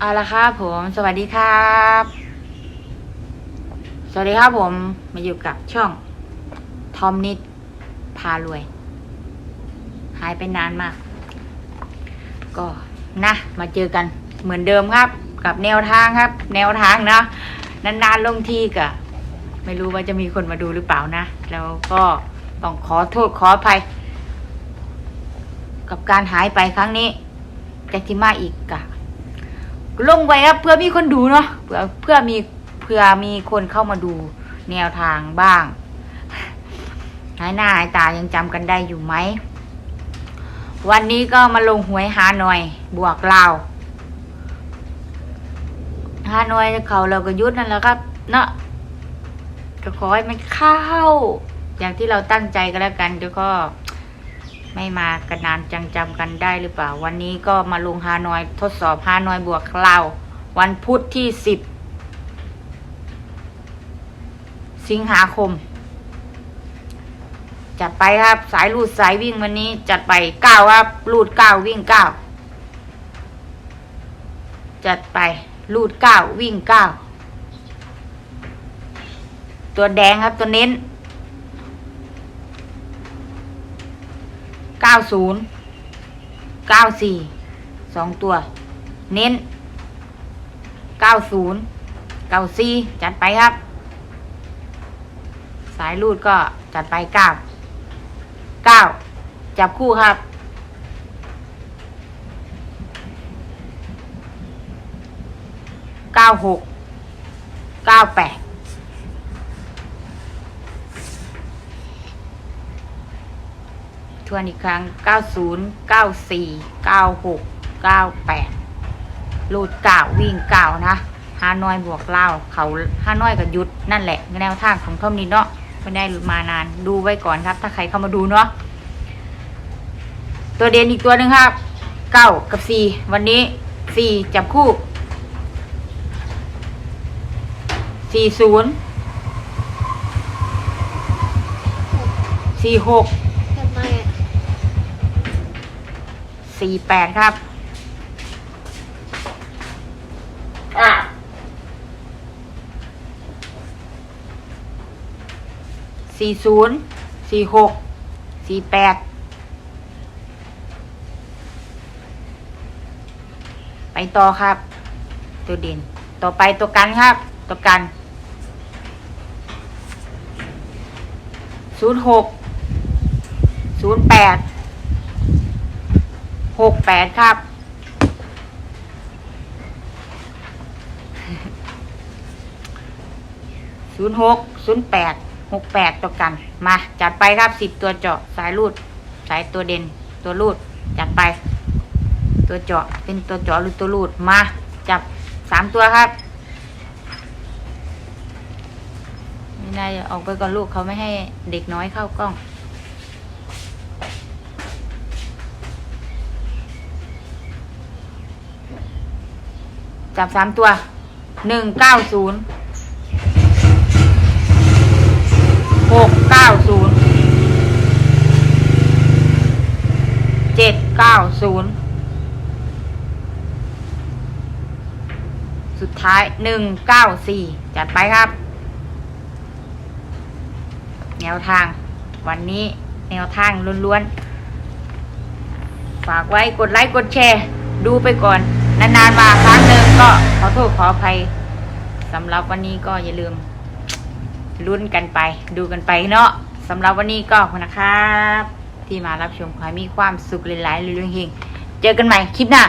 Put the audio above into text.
เอาละครับผม สวัสดีครับ สวัสดีครับผม มาอยู่กับช่องทอมนิดพารวย หายไปนานมาก ก็นะ มาเจอกันเหมือนเดิมครับ กับแนวทางครับ แนวทางนะนานๆลงที่กะไม่รู้ว่าจะมีคนมาดูหรือเปล่านะ แล้วก็ต้องขอโทษขออภัย กับการหายไปครั้งนี้จากที่มาอีกกะ ลงไว้ครับเพื่อมีคนดูเนาะเพื่อเพื่อมีเพื่อมีคนเข้ามาดูแนวทางบ้างหายหน้าหายตายังจำกันได้อยู่ไหม วันนี้ก็มาลงหวยหาหน่อย บวกลาวหาหน่อยเขาเราก็ยุดนั่นแหละครับเนาะก็ขอให้มันเข้า อย่างที่เราตั้งใจกันแล้วกันแล้วก็ ไม่มากันนานจังจำกันได้หรือเปล่า วันนี้ก็มาลงฮานอยทดสอบฮานอยบวกเราววันพุธที่สิบสิงหาคม จัดไปครับสายลูดสายวิ่งวันนี้จัดไปเก้าครับลูดเก้าวิ่งเก้าจัดไปลูดเก้าวิ่งเก้าตัวแดงครับตัวเน้น ก้าศูนย์เก้าสี่สองตัว เน้นเก้าศูนย์เก้าสี่จัดไปครับ สายรูดก็จัดไปเก้าเก้าจับคู่ครับเก้าหกเก้าแปด ทวนอีกครั้ง 90 94 96 98ลูดเก่าวิ่งเก่านะฮานอยบวกเล่าเขาฮานอยกับยุดนั่นแหละแนวทางของท่อมนี้เนาะไม่ได้มานานดูไว้ก่อนครับ ถ้าใครเข้ามาดูเนาะตัวเด่นอีกตัวหนึ่งครับ9กับ4วันนี้4จับคู่40 46ทำไมอะ สี่แปดครับ อะสี่ศูนย์สี่หกสี่แปดไปต่อครับ ตัวเด่นต่อไปตัวกันครับ ตัวกันศูนย์หกศูนย์แปด หกแปดครับ ศูนย์หกศูนย์แปดหกแปดตัวกัน มา จัดไปครับสิบตัวเจาะสายรูด สายตัวเด่น ตัวรูด จัดไป ตัวเจาะเป็นตัวเจาะหรือตัวรูด มา จับสามตัวครับไม่ได้ออกไปก่อนลูกเขาไม่ให้เด็กน้อยเข้ากล้อง จับสามตัวหนึ่งเก้าศูนย์หกเก้าศูนย์เจ็ดเก้าศูนย์สุดท้ายหนึ่งเก้าสี่จัดไปครับ แนวทาง วันนี้แนวทางล้วนๆ ฝากไว้กดไลค์กดแชร์ ดูไปก่อน นานๆมาครั้งหนึ่งก็ขอโทษขออภัยสำหรับวันนี้ก็อย่าลืมลุ้นกันไป ดูกันไปเนาะสำหรับวันนี้ก็คุณนะครับ ที่มารับชมขอให้มีความสุขหลายๆเรื่องเฮงเจอกันใหม่คลิปหน้า